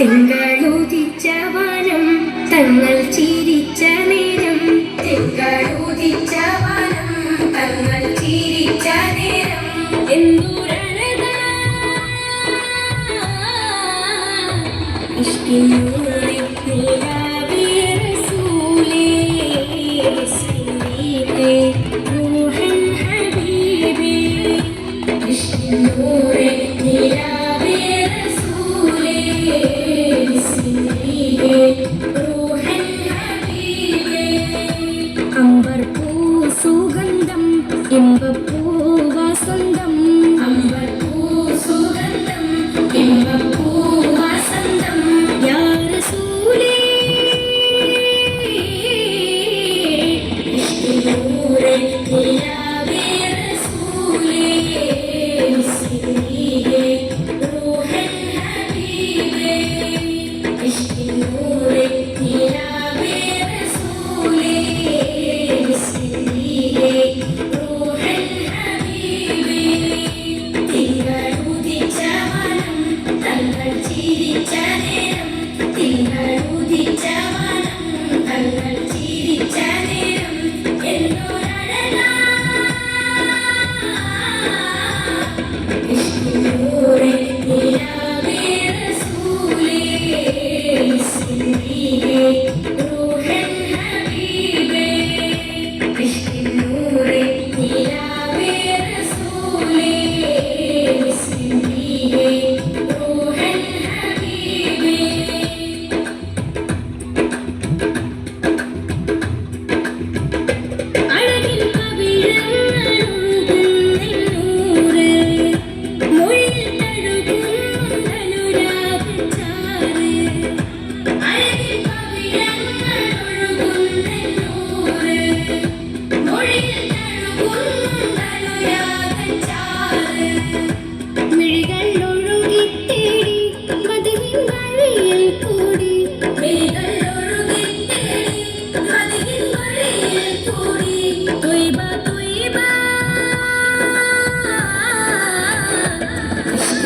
തിങ്കളുദിച്ച വനം തങ്ങൾ ചിരിച്ച നേരം. തിങ്കളുദിച്ച വനം തങ്ങൾ ചിരിച്ച നേരം. എന്തുരണതാ ഇഷ്ടിനൂറിൽ വിഷ്ണുവേ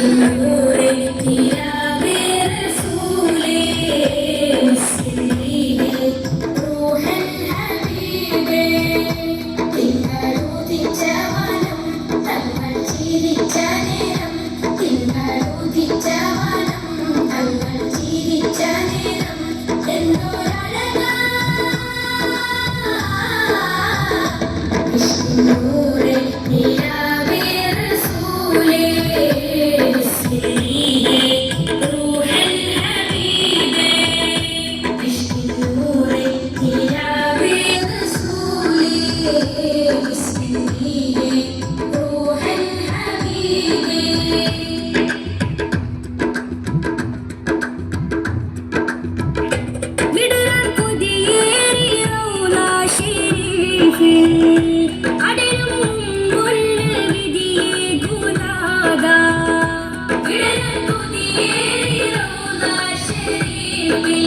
Thank you. you